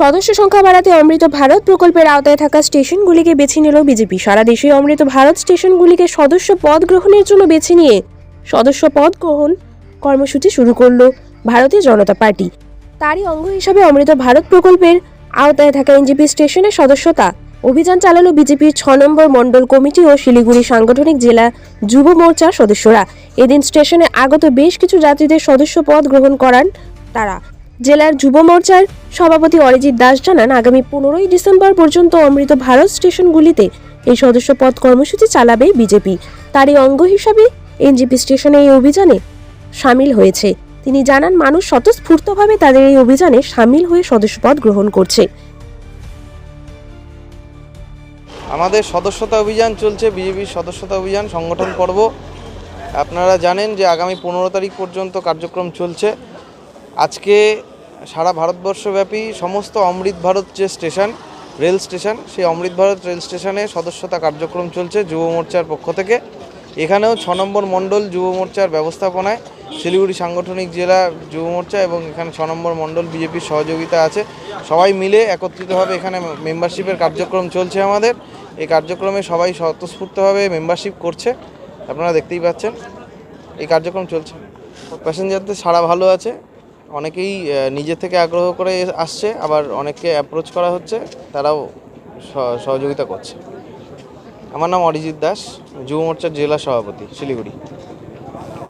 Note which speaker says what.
Speaker 1: সদস্য সংখ্যা বাড়াতে অমৃত ভারত প্রকল্পের আওতায় থাকা স্টেশনগুলিকে বেছে নিল বিজেপি। সারা দেশে অমৃত ভারত স্টেশনগুলিকে সদস্য পদ গ্রহণের জন্য বেছে নিয়ে সদস্য পদ গ্রহণ কর্মসূচি শুরু করল ভারতীয় জনতা পার্টি। তারই অঙ্গ হিসাবে অমৃত ভারত প্রকল্পের আওতায় থাকা এনজিপি স্টেশনের সদস্যতা অভিযান চালালো বিজেপির ছ নম্বর মণ্ডল কমিটি ও শিলিগুড়ি সাংগঠনিক জেলা যুব মোর্চার সদস্যরা। এদিন স্টেশনে আগত বেশ কিছু যাত্রীদের সদস্য পদ গ্রহণ করান তারা। জেলার যুব মোর্চার সভাপতি অরিজিৎ দাস জানান, আগামী পনেরোই ডিসেম্বর পর্যন্ত অমৃত ভারত স্টেশনগুলিতে এই সদস্য পদ কর্মসূচি চালাবে বিজেপি। তারই অঙ্গ হিসাবে এনজিপি স্টেশনে এই অভিযানে সামিল হয়েছে। তিনি জানান, মানুষ স্বতঃস্ফূর্তভাবে তাদের এই অভিযানে সামিল হয়ে সদস্যপদ গ্রহণ করছে।
Speaker 2: আমাদের সদস্যতা অভিযান চলছে বিজেপির সদস্যতা অভিযান সংগঠন পর্ব। আপনারা জানেন যে আগামী পনেরো তারিখ পর্যন্ত কার্যক্রম চলছে। আজকে সারা ভারতবর্ষব্যাপী সমস্ত অমৃত ভারত যে স্টেশন, রেল স্টেশন, সেই অমৃত ভারত রেল স্টেশনে সদস্যতা কার্যক্রম চলছে যুব মোর্চার পক্ষ থেকে। এখানেও ছ নম্বর মণ্ডল যুব মোর্চার ব্যবস্থাপনায় শিলিগুড়ি সাংগঠনিক জেলা যুব মোর্চা এবং এখানে ছ নম্বর মণ্ডল বিজেপির সহযোগিতা আছে। সবাই মিলে একত্রিতভাবে এখানে মেম্বারশিপের কার্যক্রম চলছে আমাদের। এই কার্যক্রমে সবাই স্বতঃস্ফূর্তভাবে মেম্বারশিপ করছে, আপনারা দেখতেই পাচ্ছেন। এই কার্যক্রম চলছে। প্যাসেঞ্জারদের সারা ভালো আছে। অনেকেই নিজে থেকে আগ্রহ করে আসছে, আবার অনেককে অ্যাপ্রোচ করা হচ্ছে, তারাও সহ- সহযোগিতা করছে। আমার নাম অরিজিৎ দাস, যুব মোর্চার জেলা সভাপতি, শিলিগুড়ি।